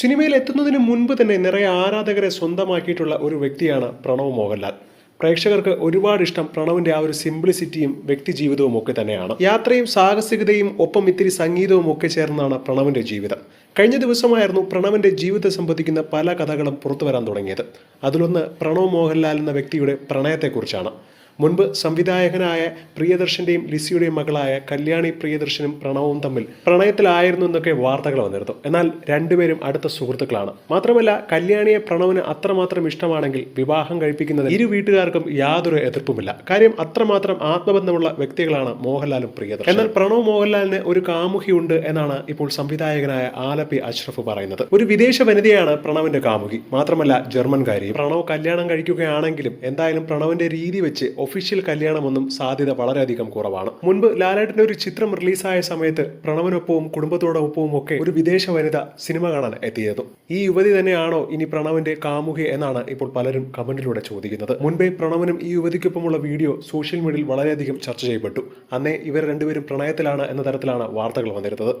സിനിമയിൽ എത്തുന്നതിന് മുൻപ് തന്നെ നിറയെ ആരാധകരെ സ്വന്തമാക്കിയിട്ടുള്ള ഒരു വ്യക്തിയാണ് പ്രണവ് മോഹൻലാൽ. പ്രേക്ഷകർക്ക് ഒരുപാട് ഇഷ്ടം പ്രണവിന്റെ ആ ഒരു സിംപ്ലിസിറ്റിയും വ്യക്തി ജീവിതവും ഒക്കെ തന്നെയാണ്. യാത്രയും സാഹസികതയും ഒപ്പം ഇത്തിരി സംഗീതവും ഒക്കെ ചേർന്നാണ് പ്രണവിന്റെ ജീവിതം. കഴിഞ്ഞ ദിവസമായിരുന്നു പ്രണവിന്റെ ജീവിതം സംബന്ധിക്കുന്ന പല കഥകളും പുറത്തു വരാൻ തുടങ്ങിയത്. അതിലൊന്ന് പ്രണവ് മോഹൻലാൽ എന്ന വ്യക്തിയുടെ പ്രണയത്തെക്കുറിച്ചാണ്. മുൻപ് സംവിധായകനായ പ്രിയദർശന്റെയും ലിസിയുടെയും മകളായ കല്യാണി പ്രിയദർശനും പ്രണവും തമ്മിൽ പ്രണയത്തിലായിരുന്നു എന്നൊക്കെ വാർത്തകൾ വന്നിരുന്നു. എന്നാൽ രണ്ടുപേരും അടുത്ത സുഹൃത്തുക്കളാണ്. മാത്രമല്ല കല്യാണിയെ പ്രണവിന് അത്രമാത്രം ഇഷ്ടമാണെങ്കിൽ വിവാഹം കഴിപ്പിക്കുന്നത് ഇരു വീട്ടുകാർക്കും യാതൊരു എതിർപ്പുമില്ല. കാര്യം അത്രമാത്രം ആത്മബന്ധമുള്ള വ്യക്തികളാണ് മോഹൻലാലും പ്രിയദർശൻ എന്നാൽ പ്രണവ് മോഹൻലാലിന് ഒരു കാമുകിയുണ്ട് എന്നാണ് ഇപ്പോൾ സംവിധായകനായ ആലപ്പി അഷ്റഫ് പറയുന്നത്. ഒരു വിദേശ വനിതയാണ് പ്രണവിന്റെ കാമുകി. മാത്രമല്ല ജർമ്മൻകാരി പ്രണവ് കല്യാണം കഴിക്കുകയാണെങ്കിലും എന്തായാലും പ്രണവിന്റെ രീതി വെച്ച് ഒഫീഷ്യൽ കല്യാണമൊന്നും സാധ്യത വളരെയധികം കുറവാണ്. മുൻപ് ലാലേട്ടന്റെ ഒരു ചിത്രം റിലീസായ സമയത്ത് പ്രണവനൊപ്പവും കുടുംബത്തോടൊപ്പവും ഒക്കെ ഒരു വിദേശ വനിത സിനിമ കാണാൻ എത്തിയത് ഈ യുവതി തന്നെയാണോ ഇനി പ്രണവിന്റെ കാമുകി എന്നാണ് ഇപ്പോൾ പലരും കമന്റിലൂടെ ചോദിക്കുന്നത്. മുൻപേ പ്രണവനും ഈ യുവതിക്കൊപ്പമുള്ള വീഡിയോ സോഷ്യൽ മീഡിയയിൽ വളരെയധികം ചർച്ച ചെയ്യപ്പെട്ടു. അന്നേ ഇവർ രണ്ടുപേരും പ്രണയത്തിലാണ് എന്ന തരത്തിലാണ് വാർത്തകൾ വന്നിരുന്നത്.